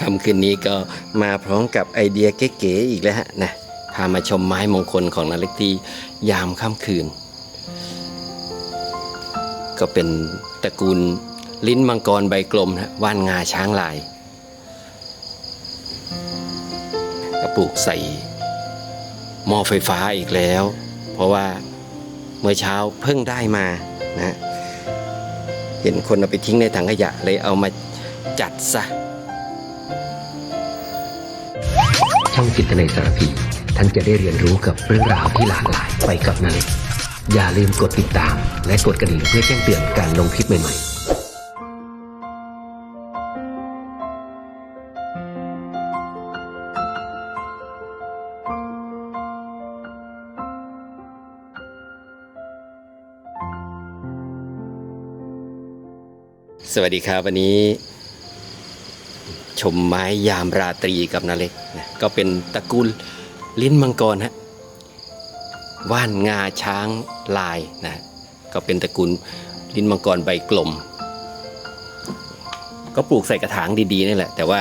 คำคืนนี้ก็มาพร้อมกับไอเดียเก๋ๆอีกแล้วฮะนะพามาชมไม้มงคลของนาเล็กที่ยามค่ำคืน ก็เป็นตระกูลลิ้นมังกรใบกลมนะว่านงาช้างลายก็ปลูกใส่หม้อไฟฟ้าอีกแล้ว เพราะว่าเมื่อเช้าเพิ่งได้มานะเห็นคนเอาไปทิ้งในถังขยะเลยเอามาจัดซะ ช่องจิตในสารพี ท่านจะได้เรียนรู้กับเรื่องราวที่หลากหลายไปกับนาเล็กอย่าลืมกดติดตาม และกดกระดิ่งเพื่อแจ้งเตือนการลงคลิปใหม่ๆสวัสดีครับ วันนี้ ชมไม้ยามราตรีกับนาเล็กนะก็เป็นตระกูลลิ้นมังกรฮะว่านงาช้างลายนะก็เป็นตระกูลลิ้นมังกรใบกลม ก็ปลูกใส่กระถางดีๆนี่แหละ แต่ว่า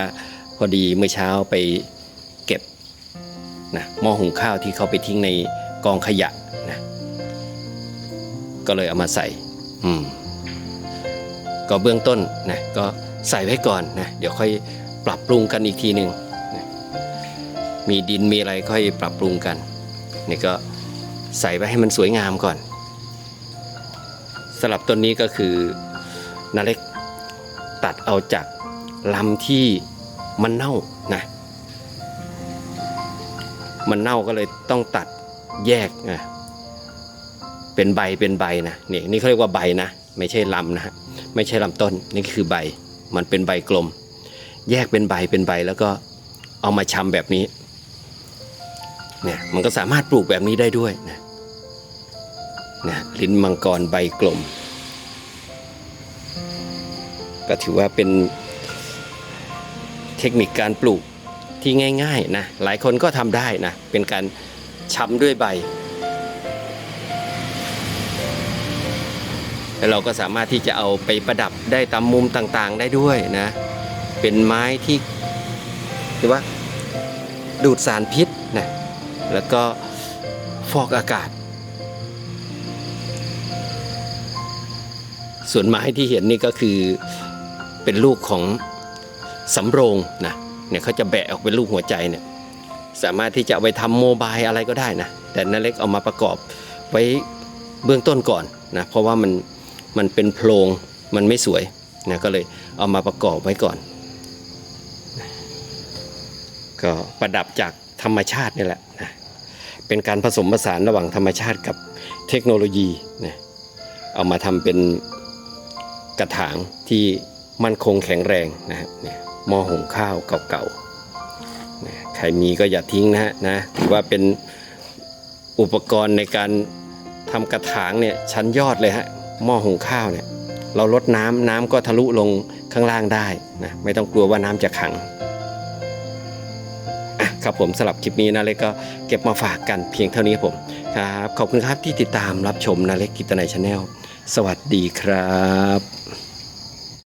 พอดีเมื่อเช้าไปเก็บนะหม้อหุงข้าวที่เขาไปทิ้งในกองขยะนะก็เลยเอามาใส่อืมก็เบื้องต้นนะก็ใส่ไว้ก่อนนะเดี๋ยวค่อย ปรับปรุงกันอีกทีหนึ่งมีดินมีอะไรค่อยปรับปรุงกันนี่ก็ใส่ไว้ให้มันสวยงามก่อนสลับต้นนี้ก็คือนาเล็กตัดเอาจากลำที่มันเน่านะมันเน่าก็เลยต้องตัดแยกนะเป็นใบเป็นใบนะนี่นี่เขาเรียกว่าใบนะ ไม่ใช่ลำนะฮะไม่ใช่ลำต้นนี่คือใบ มันเป็นใบกลม แยกเป็นใบเป็นใบแล้วก็เอามาชำแบบนี้เนี่ยมันก็สามารถปลูกแบบนี้ได้ด้วยนะนะลิ้นมังกรใบกลม ก็ถือว่าเป็นเทคนิคการปลูกที่ง่ายๆนะหลายคนก็ทำได้นะเป็นการชำด้วยใบ แล้วเราก็สามารถที่จะเอาไปประดับได้ตามมุมต่างๆได้ด้วยนะ เป็นไม้ที่หรือว่าดูดสารพิษนะแล้วก็ฟอกอากาศ ส่วนไม้ที่เห็นนี่ก็คือเป็นลูกของสำโรงนะเนี่ยเขาจะแบะออกเป็นลูกหัวใจเนี่ยสามารถที่จะเอาไปทำโมบายอะไรก็ได้นะแต่น่าเล็กเอามาประกอบไว้เบื้องต้นก่อนนะเพราะว่ามันมันเป็นโพรงมันไม่สวยนะก็เลยเอามาประกอบไว้ก่อน ก็ประดับจากธรรมชาตินี่แหละนะเป็นการผสมผสานระหว่างธรรมชาติกับเทคโนโลยีนะเอามาทำเป็นกระถางที่มั่นคงแข็งแรงนะฮะเนี่ยหม้อหุงข้าวเก่าๆนะใครมีก็อย่าทิ้งนะฮะนะถือว่าเป็นอุปกรณ์ในการทำกระถางเนี่ยชั้นยอดเลยฮะหม้อหุงข้าวเนี่ยเราลดน้ำน้ำก็ทะลุลงข้างล่างได้นะไม่ต้องกลัวว่าน้ำจะขัง อะครับผมสำหรับคลิปนี้นะเล็กก็เก็บมาฝากกันเพียงเท่านี้ครับผมครับขอบคุณครับที่ติดตามรับชมนาเล็กกิตนายชาแนลสวัสดีครับ